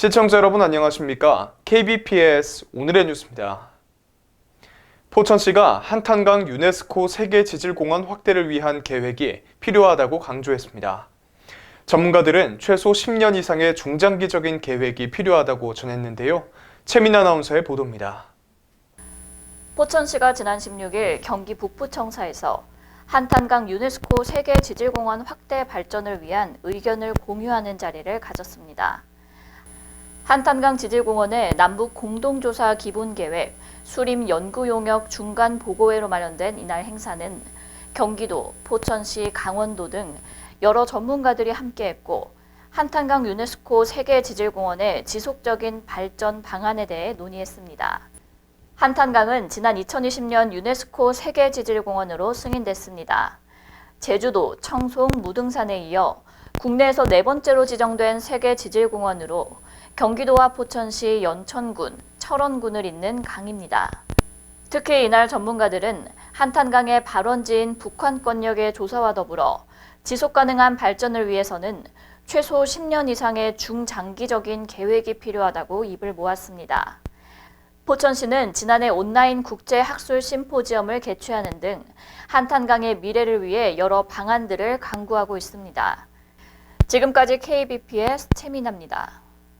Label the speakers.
Speaker 1: 시청자 여러분 안녕하십니까? KBPS 오늘의 뉴스입니다. 포천시가 한탄강 유네스코 세계지질공원 확대를 위한 계획이 필요하다고 강조했습니다. 전문가들은 최소 10년 이상의 중장기적인 계획이 필요하다고 전했는데요. 최민 아나운서의 보도입니다.
Speaker 2: 포천시가 지난 16일 경기 북부청사에서 한탄강 유네스코 세계지질공원 확대 발전을 위한 의견을 공유하는 자리를 가졌습니다. 한탄강 지질공원의 남북 공동조사 기본계획, 수림 연구용역 중간 보고회로 마련된 이날 행사는 경기도, 포천시, 강원도 등 여러 전문가들이 함께했고 한탄강 유네스코 세계지질공원의 지속적인 발전 방안에 대해 논의했습니다. 한탄강은 지난 2020년 유네스코 세계지질공원으로 승인됐습니다. 제주도, 청송, 무등산에 이어 국내에서 네 번째로 지정된 세계 지질공원으로 경기도와 포천시 연천군, 철원군을 잇는 강입니다. 특히 이날 전문가들은 한탄강의 발원지인 북한권역의 조사와 더불어 지속 가능한 발전을 위해서는 최소 10년 이상의 중장기적인 계획이 필요하다고 입을 모았습니다. 포천시는 지난해 온라인 국제 학술 심포지엄을 개최하는 등 한탄강의 미래를 위해 여러 방안들을 강구하고 있습니다. 지금까지 KBP의 최민아입니다.